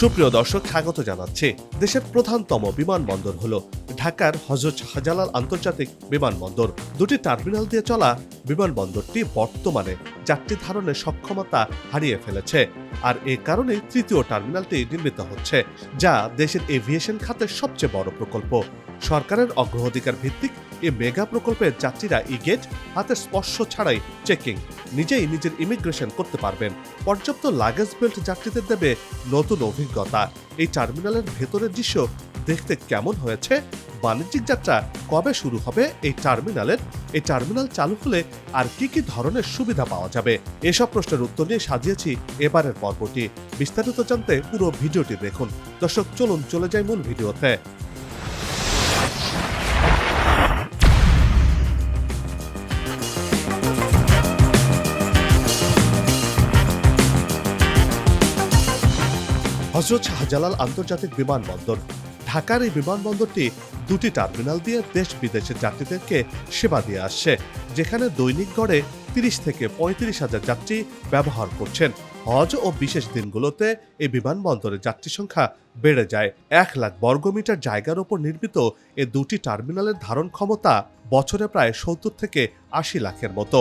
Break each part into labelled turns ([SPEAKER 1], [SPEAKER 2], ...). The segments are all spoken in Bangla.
[SPEAKER 1] সুপ্রিয় দর্শক, স্বাগত জানাচ্ছি। দেশের প্রধানতম বিমানবন্দর হল ঢাকার হজরত শাহজালাল আন্তর্জাতিক বিমানবন্দর। দুটি টার্মিনাল দিয়ে চলা বিমানবন্দরটি বর্তমানে যাত্রী ধারণের সক্ষমতা হারিয়ে ফেলেছে আর এ কারণে তৃতীয় টার্মিনালটি নির্মিত হচ্ছে, যা দেশের এভিয়েশন খাতের সবচেয়ে বড় প্রকল্প। সরকারের অগ্রাধিকার ভিত্তিক এই মেগা প্রকল্পের যাত্রীরা ই গেট হাতে স্পর্শ ছাড়াই চেকিং নিজেই নিজের ইমিগ্রেশন করতে পারবেন। পর্যাপ্ত লাগেজ বেল্ট যাত্রীদের দেবে নতুন অভিজ্ঞতা। এই টার্মিনালের ভেতরের দৃশ্য দেখতে কেমন হয়েছে? বাণিজ্যিক যাত্রা কবে শুরু হবে এই টার্মিনালের এই টার্মিনাল চালু হলে আর কি কি ধরনের সুবিধা পাওয়া যাবে? এসব প্রশ্নের উত্তর নিয়ে সাজিয়েছি এবারের পর্বটি। বিস্তারিত জানতে পুরো ভিডিওটি দেখুন। দর্শক, চলুন চলে যাই মূল ভিডিওতে। হজরত শাহজালাল আন্তর্জাতিক বিমানবন্দর। ঢাকার এই বিমানবন্দরটি দুটি টার্মিনাল দিয়ে দেশ বিদেশের যাত্রীদেরকে সেবা দিয়ে আসছে, যেখানে দৈনিক গড়ে তিরিশ থেকে পঁয়ত্রিশ হাজার যাত্রী ব্যবহার করছেন। হজ ও বিশেষ দিনগুলোতে এই বিমানবন্দরের যাত্রী সংখ্যা বেড়ে যায়। এক লাখ বর্গমিটার জায়গার উপর নির্মিত এ দুটি টার্মিনালের ধারণ ক্ষমতা বছরে প্রায় সত্তর থেকে আশি লাখের মতো।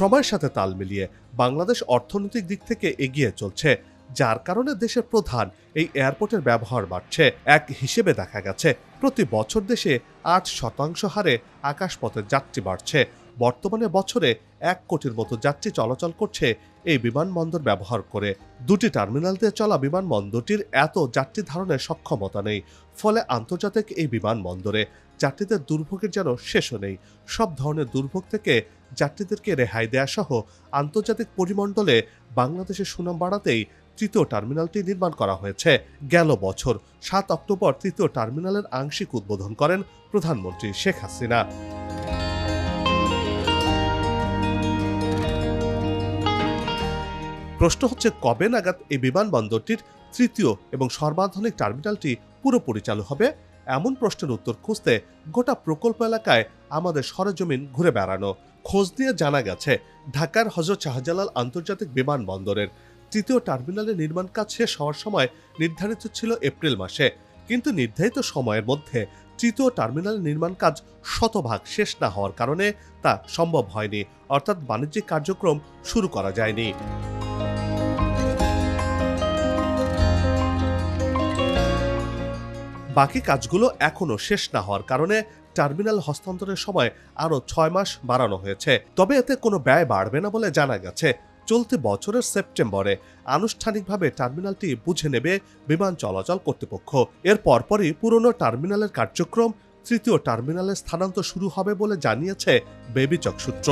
[SPEAKER 1] সময়ের সাথে তাল মিলিয়ে বাংলাদেশ অর্থনৈতিক দিক থেকে এগিয়ে চলছে, যার কারণে দেশের প্রধান এই এয়ারপোর্টের ব্যবহার বাড়ছে। এক হিসেবে দেখা গেছে, প্রতি বছর দেশে আট শতাংশ হারে আকাশপথের যাত্রী বাড়ছে। বর্তমানে বছরে এক কোটির মতো যাত্রী চলাচল করছে এই বিমানবন্দর ব্যবহার করে। দুটি টার্মিনাল দিয়ে চলা বিমানবন্দরটির এত যাত্রী ধারণের সক্ষমতা নেই। ফলে আন্তর্জাতিক এই বিমানবন্দরে যাত্রীদের দুর্ভোগের যেন শেষও নেই। সব ধরনের দুর্ভোগ থেকে যাত্রীদেরকে রেহাই দেয়া সহ আন্তর্জাতিক পরিমণ্ডলে বাংলাদেশের সুনাম বাড়াতেই তৃতীয় টার্মিনালটি নির্মাণ করা হয়েছে। গেল বছর, সাত অক্টোবর তৃতীয় টার্মিনালের আংশিক উদ্বোধন করেন প্রধানমন্ত্রী শেখ হাসিনা। প্রশ্ন হচ্ছে, কবে নাগাদ এই বিমানবন্দরটির তৃতীয় এবং সর্বাধুনিক টার্মিনালটি পুরোপুরি চালু হবে? এমন প্রশ্নের উত্তর খুঁজতে গোটা প্রকল্প এলাকায় আমাদের সরজমিন ঘুরে বেড়ানো। খোঁজ দিয়ে জানা গেছে, ঢাকার হজরত শাহজালাল আন্তর্জাতিক বিমানবন্দরের তৃতীয় টার্মিনালের নির্মাণ কাজ শেষ হওয়ার সময় নির্ধারিত ছিল এপ্রিল মাসে। কিন্তু নির্ধারিত সময়ের মধ্যে তৃতীয় টার্মিনালের নির্মাণ কাজ শতভাগ শেষ না হওয়ার কারণে তা সম্ভব হয়নি। অর্থাৎ বাণিজ্যিক কার্যক্রম শুরু করা যায়নি। বাকি কাজগুলো এখনও শেষ না হওয়ার কারণে টার্মিনাল হস্তান্তরের সময় আরও ছয় মাস বাড়ানো হয়েছে। তবে এতে কোনো ব্যয় বাড়বে না বলে জানা গেছে। চলতি বছরের সেপ্টেম্বরে আনুষ্ঠানিকভাবে টার্মিনালটি বুঝে নেবে বিমান চলাচল কর্তৃপক্ষ। এর পরপরই পুরনো টার্মিনালের কার্যক্রম তৃতীয় টার্মিনালে স্থানান্তর শুরু হবে বলে জানিয়েছে বেবিচক সূত্র।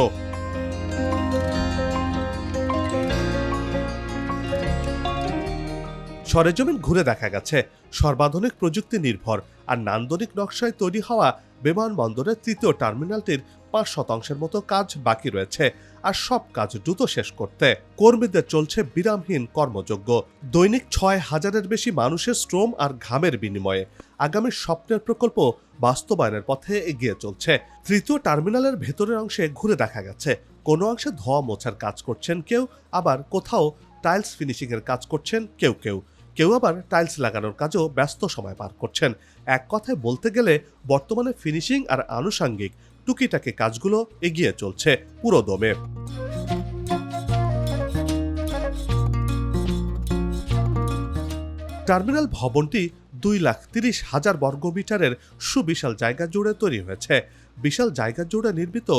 [SPEAKER 1] সরেজমিন ঘুরে দেখা গেছে। সর্বাধুনিক প্রযুক্তি নির্ভর আর নান্দনিক নকশায় তৈরি হওয়া বিমানবন্দরের তৃতীয় টার্মিনালটির পাঁচ শতাংশের মতো কাজ বাকি রয়েছে আর সব কাজ দ্রুত শেষ করতে। কর্মীদের চলছে বিরামহীন কর্মযোগ্য দৈনিক ছয় হাজারের বেশি মানুষের শ্রম আর ঘামের বিনিময়ে আগামী স্বপ্নের প্রকল্প বাস্তবায়নের পথে এগিয়ে চলছে। তৃতীয় টার্মিনালের ভেতরের অংশে ঘুরে দেখা গেছে। কোনো অংশে ধোয়া মোছার কাজ করছেন কেউ, আবার কোথাও টাইলস ফিনিশিং এর কাজ করছেন কেউ কেউ। কেউ আবার টাইলস লাগানোর কাজও ব্যস্ত সময় পার করছেন। এক কথায় বলতে গেলে, বর্তমানে ফিনিশিং আর আনুষাঙ্গিক টুকিটাকি কাজগুলো এগিয়ে চলছে পুরো দমে। টার্মিনাল ভবনটি দুই লাখ তিরিশ হাজার বর্গমিটারের সুবিশাল জায়গা জুড়ে তৈরি হয়েছে। বিশাল জায়গা জুড়ে নির্মিত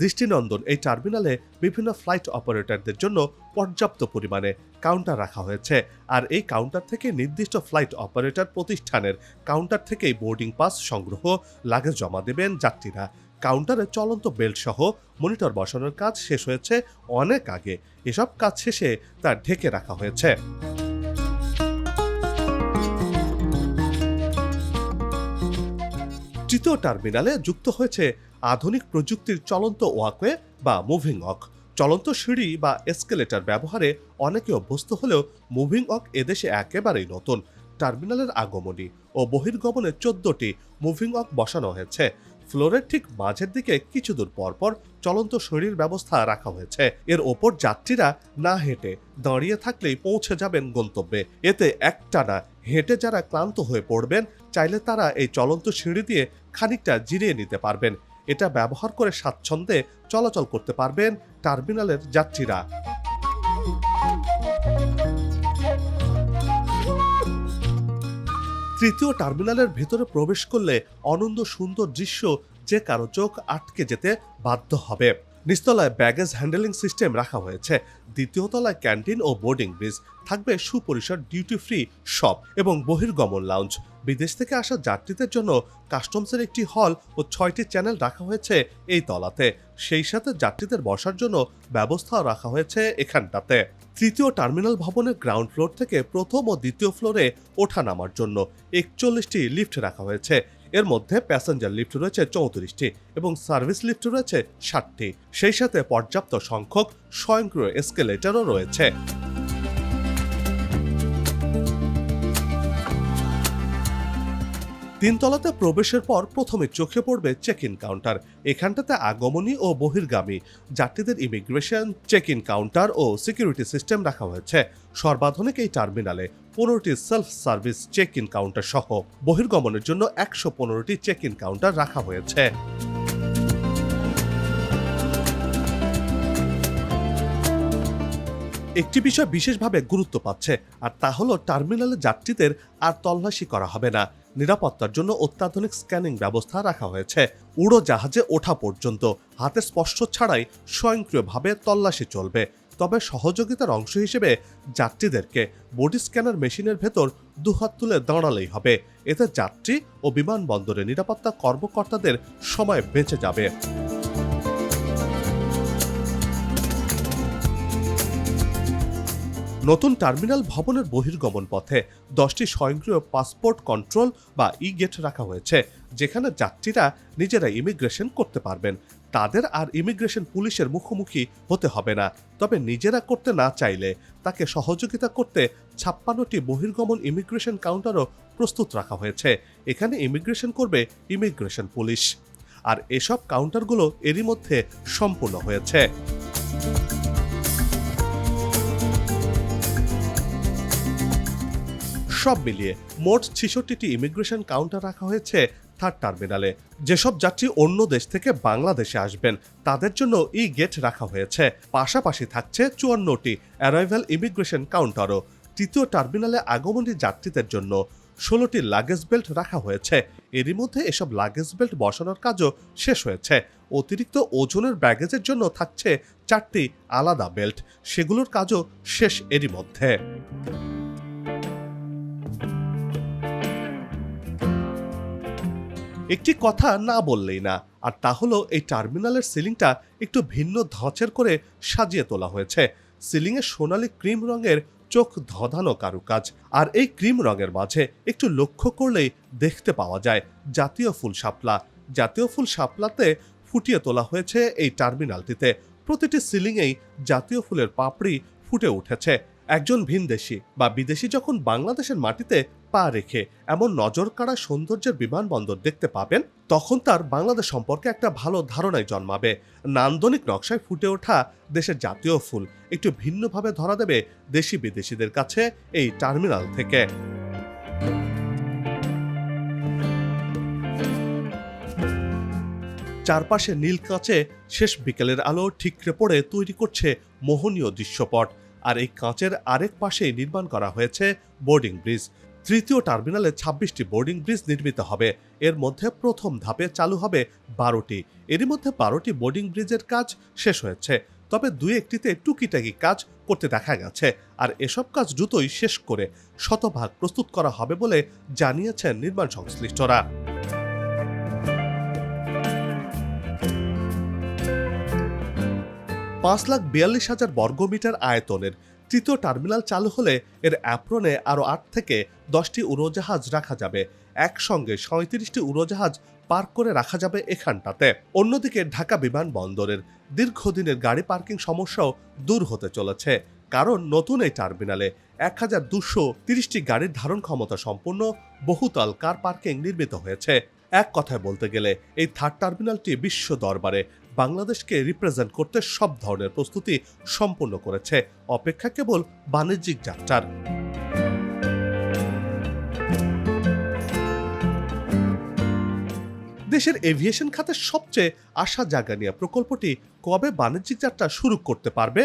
[SPEAKER 1] দৃষ্টিনন্দন এই টার্মিনালে বিভিন্ন ফ্লাইট অপারেটরদের জন্য পর্যাপ্ত পরিমাণে কাউন্টার রাখা হয়েছে। আর এই কাউন্টার থেকে নির্দিষ্ট ফ্লাইট অপারেটর প্রতিষ্ঠানের কাউন্টার থেকেই বোর্ডিং পাস, সংগ্রহ, লাগেজ জমা দেবেন যাত্রীরা। কাউন্টারে চলন্ত বেল্ট সহ মনিটর বসানোর কাজ শেষ হয়েছে অনেক আগে। এসব কাজ শেষে তা ঢেকে রাখা হয়েছে। তৃতীয় টার্মিনালে যুক্ত হয়েছে আধুনিক প্রযুক্তির চলন্ত ওয়াকওয়ে বা মুভিং অক চলন্ত সিঁড়ি বা এসকেলেটর ব্যবহারে অনেকে অভ্যস্ত হলেও মুভিং অক এদেশে একেবারেই নতুন। টার্মিনালের আগমনী ও বহির্গমনে চোদ্দটি মুভিং অক বসানো হয়েছে। ফ্লোরের ঠিক মাঝের দিকে কিছু দূর পরপর চলন্ত শরীর ব্যবস্থা রাখা হয়েছে। এর ওপর যাত্রীরা না হেঁটে দাঁড়িয়ে থাকলেই পৌঁছে যাবেন গন্তব্যে। এতে একটানা হেঁটে যারা ক্লান্ত হয়ে পড়বেন চাইলে তারা এই চলন্ত সিঁড়ি দিয়ে খানিকটা জিরিয়ে নিতে পারবেন। এটা ব্যবহার করে স্বাচ্ছন্দ্যে চলাচল করতে পারবেন টার্মিনালের যাত্রীরা। তৃতীয় টার্মিনালের ভিতরে প্রবেশ করলে অনন্য সুন্দর দৃশ্য যে কারও চোখ আটকে যেতে বাধ্য হবে। নিচতলায় ব্যাগেজ হ্যান্ডেলিং সিস্টেম রাখা হয়েছে। দ্বিতীয় তলায় ক্যান্টিন ও বোর্ডিং ব্রিজ থাকবে সুপরিসর ডিউটি ফ্রি শপ এবং বহির্গমন লাউঞ্জ বিদেশ থেকে আসা যাত্রীদের জন্য কাস্টমসের একটি হল ও ছয়টি চ্যানেল রাখা হয়েছে এই তলাতে। সেই সাথে যাত্রীদের বসার জন্য ব্যবস্থাও রাখা হয়েছে এখানটাতে। তৃতীয় টার্মিনাল ভবনের গ্রাউন্ড ফ্লোর থেকে প্রথম ও দ্বিতীয় ফ্লোরে ওঠা নামার জন্য একচল্লিশটি লিফট রাখা হয়েছে। এর মধ্যে প্যাসেঞ্জার লিফট রয়েছে চৌত্রিশটি এবং সার্ভিস লিফট রয়েছে ষাটটি। সেই সাথে পর্যাপ্ত সংখ্যক স্বয়ংক্রিয় এসকেলেটরও রয়েছে। তিনতলাতে প্রবেশের পর প্রথমে চোখে পড়বে চেক ইন কাউন্টার এখানটাতে আগমনী ও বহির্গামী। যাত্রীদের ইমিগ্রেশন চেক ইন কাউন্টার ও সিকিউরিটি সিস্টেম রাখা হয়েছে। সর্বাধুনিক এই টার্মিনালে পনেরোটি self service check in counter সহ বহির্গমনের জন্য একশো পনেরোটি চেক ইন কাউন্টার রাখা হয়েছে। একটি বিষয় বিশেষভাবে গুরুত্ব পাচ্ছে, আর তা হলো টার্মিনালে যাত্রীদের আর তল্লাশি করা হবে না। নিরাপত্তার জন্য অত্যাধুনিক স্ক্যানিং ব্যবস্থা রাখা হয়েছে। উড়োজাহাজে ওঠা পর্যন্ত হাতে স্পর্শ ছাড়াই স্বয়ংক্রিয়ভাবে তল্লাশি চলবে। তবে সহযোগিতার অংশ হিসেবে যাত্রীদেরকে বডি স্ক্যানার মেশিনের ভেতর দুহাত তুলে দাঁড়ালেই হবে। এতে যাত্রী ও বিমানবন্দরে নিরাপত্তা কর্মকর্তাদের সময় বেঁচে যাবে। নতুন টার্মিনাল ভবনের বহির্গমন পথে দশটি স্বয়ংক্রিয় পাসপোর্ট কন্ট্রোল বা ই গেট রাখা হয়েছে, যেখানে যাত্রীরা নিজেরা ইমিগ্রেশন করতে পারবেন। তাদের আর ইমিগ্রেশন পুলিশের মুখোমুখি হতে হবে না, তবে নিজেরা করতে না চাইলে তাকে সহযোগিতা করতে ছাপ্পান্নটি বহির্গমন ইমিগ্রেশন কাউন্টারও প্রস্তুত রাখা হয়েছে। এখানে ইমিগ্রেশন করবে ইমিগ্রেশন পুলিশ। আর এসব কাউন্টারগুলো এরই মধ্যে সম্পূর্ণ হয়েছে। সব মিলিয়ে মোট ছেষট্টিটি ইমিগ্রেশন কাউন্টার রাখা হয়েছে থার্ড টার্মিনালে। যেসব যাত্রী অন্য দেশ থেকে বাংলাদেশে আসবেন, তাদের জন্য ই গেট রাখা হয়েছে। পাশাপাশি থাকছে চুয়ান্নটি অ্যারাইভাল ইমিগ্রেশন কাউন্টারও। তৃতীয় টার্মিনালে আগমনী যাত্রীদের জন্য ষোলোটি লাগেজ বেল্ট রাখা হয়েছে। এরই মধ্যে এসব লাগেজ বেল্ট বসানোর কাজও শেষ হয়েছে। অতিরিক্ত ওজনের ব্যাগেজের জন্য থাকছে চারটি আলাদা বেল্ট। সেগুলোর কাজও শেষ এরই মধ্যে। একটি কথা না বললেই না। আর তা হলো, এই টার্মিনালের সিলিংটা একটু ভিন্ন ধাঁচের করে সাজিয়ে তোলা হয়েছে। সিলিংয়ে সোনালি ক্রিম রঙের চোখ ধধানো কারুকাজ। আর এই ক্রিম রঙের মাঝে একটু লক্ষ্য করলেই দেখতে পাওয়া যায়, জাতীয় ফুল শাপলা। জাতীয় ফুল শাপলাতে ফুটিয়ে তোলা হয়েছে এই টার্মিনালটিতে। প্রতিটি সিলিংয়েই জাতীয় ফুলের পাপড়ি ফুটে উঠেছে। একজন ভিনদেশি বা বিদেশি যখন বাংলাদেশের মাটিতে পা রেখে এমন নজর কাড়া সৌন্দর্যের বিমানবন্দর দেখতে পাবেন, তখন তার বাংলাদেশ সম্পর্কে একটা ভালো ধারণায় জন্মাবে। নান্দনিক নকশায় ফুটে ওঠা দেশের জাতীয় ফুল একটু ভিন্নভাবে ধরা দেবে দেশি বিদেশিদের কাছে এই টার্মিনাল থেকে। চারপাশে নীল কাঁচে শেষ বিকেলের আলো ঠিকরে পড়ে তৈরি করছে মোহনীয় দৃশ্যপট। আর এই কাঁচের আরেক পাশেই নির্মাণ করা হয়েছে বোর্ডিং ব্রিজ। তৃতীয় টার্মিনালে ছাব্বিশটি বোর্ডিং ব্রিজ নির্মিত হবে। এর মধ্যে প্রথম ধাপে চালু হবে বারোটি। এরই মধ্যে বারোটি বোর্ডিং ব্রিজের কাজ শেষ হয়েছে। তবে দুই একটিতে টুকিটাকি কাজ করতে দেখা গেছে। আর এসব কাজ দ্রুতই শেষ করে শতভাগ প্রস্তুত করা হবে বলে জানিয়েছেন নির্মাণ সংশ্লিষ্টরা। পাঁচ লাখ বিয়াল্লিশ হাজার বর্গমিটার আয়তনের তৃতীয় টার্মিনাল চালু হলে এর অ্যাপ্রনে আরও আট থেকে দশটি উড়োজাহাজ রাখা যাবে। একসঙ্গে সাঁত্রিশটি উড়োজাহাজ পার্ক করে রাখা যাবে এখানটাতে। অন্যদিকে ঢাকা বিমানবন্দরের দীর্ঘদিনের গাড়ি পার্কিং সমস্যাও দূর হতে চলেছে, কারণ নতুন এই টার্মিনালে এক হাজার দুশো তিরিশটি গাড়ির ধারণ ক্ষমতা সম্পন্ন বহুতল কার পার্কিং নির্মিত হয়েছে। এক কথায় বলতে গেলে এই থার্ড টার্মিনালটি বিশ্ব দরবারে বাংলাদেশকে রিপ্রেজেন্ট করতে সব ধরনের প্রস্তুতি সম্পূর্ণ করেছে। অপেক্ষা কেবল বাণিজ্যিক যাত্রার। দেশের এভিয়েশন খাতে সবচেয়ে আশা জাগা নিয়ে প্রকল্পটি কবে বাণিজ্যিক যাত্রা শুরু করতে পারবে,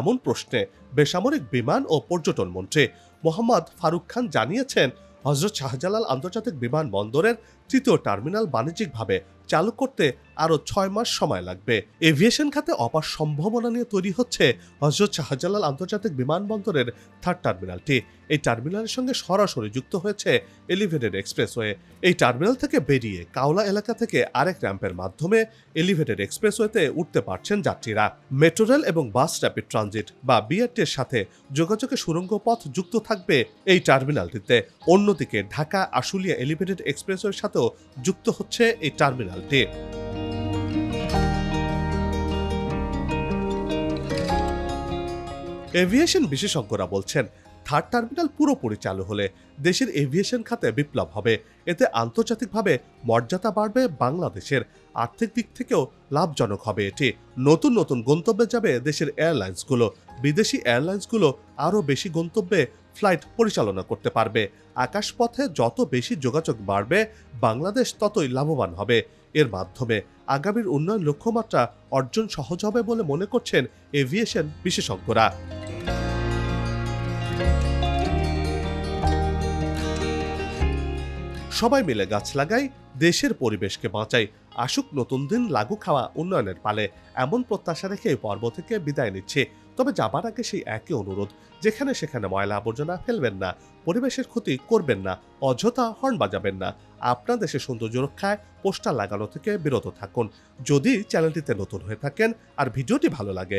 [SPEAKER 1] এমন প্রশ্নে বেসামরিক বিমান ও পর্যটন মন্ত্রী মোহাম্মদ ফারুক খান জানিয়েছেন হজরত শাহজালাল আন্তর্জাতিক বিমানবন্দরের তৃতীয় টার্মিনাল বাণিজ্যিকভাবে চালু করতে আরও ছয় মাস সময় লাগবে। এভিয়েশন খাতে অপার সম্ভাবনা নিয়ে তৈরি হচ্ছে হজরত শাহজালাল আন্তর্জাতিক বিমানবন্দরের থার্ড টার্মিনালটি। এই টার্মিনালের সঙ্গে সরাসরি যুক্ত হয়েছে এলিভেটেড এক্সপ্রেসওয়ে। এই টার্মিনাল থেকে বেরিয়ে কাওলা এলাকা থেকে আরেক র্যাম্পের মাধ্যমে এলিভেটেড এক্সপ্রেসওয়েতে উঠতে পারছেন যাত্রীরা। মেট্রো রেল এবং বাস র্যাপিড ট্রানজিট বা বিআরটির সাথে যোগাযোগের সুড়ঙ্গ পথ যুক্ত থাকবে এই টার্মিনালটিতে। অন্যদিকে ঢাকা আশুলিয়া এলিভেটেড এক্সপ্রেসওয়ের সাথেও যুক্ত হচ্ছে এই টার্মিনালটি এভিয়েশন বিশেষজ্ঞরা বলছেন, থার্ড টার্মিনাল পুরোপুরি চালু হলে দেশের এভিয়েশন খাতে বিপ্লব হবে। এতে আন্তর্জাতিকভাবে মর্যাদা বাড়বে বাংলাদেশের। আর্থিক দিক থেকেও লাভজনক হবে এটি। নতুন নতুন গন্তব্যে যাবে দেশের এয়ারলাইন্সগুলো। বিদেশি এয়ারলাইন্সগুলো আরও বেশি গন্তব্যে ফ্লাইট পরিচালনা করতে পারবে। আকাশপথে যত বেশি যোগাযোগ বাড়বে, বাংলাদেশ ততই লাভবান হবে। এর মাধ্যমে আগামীর উন্নয়ন লক্ষ্যমাত্রা অর্জন সহজ হবে বলে মনে করছেন এভিয়েশন বিশেষজ্ঞরা। সবাই মিলে গাছ লাগাই, দেশের পরিবেশকে বাঁচাই। আসুক নতুন দিন, লাগু খাওয়া উন্নয়নের পালে। এমন প্রত্যাশা রেখে পর্ব থেকে বিদায় নিচ্ছে। তবে যাবার আগে সেই একই অনুরোধ, যেখানে সেখানে ময়লা আবর্জনা ফেলবেন না, পরিবেশের ক্ষতি করবেন না, অযথা হর্ন বাজাবেন না। আপনার দেশের সৌন্দর্য রক্ষায় পোস্টার লাগানো থেকে বিরত থাকুন। যদি চ্যানেলটিতে নতুন হয়ে থাকেন আর ভিডিওটি ভালো লাগে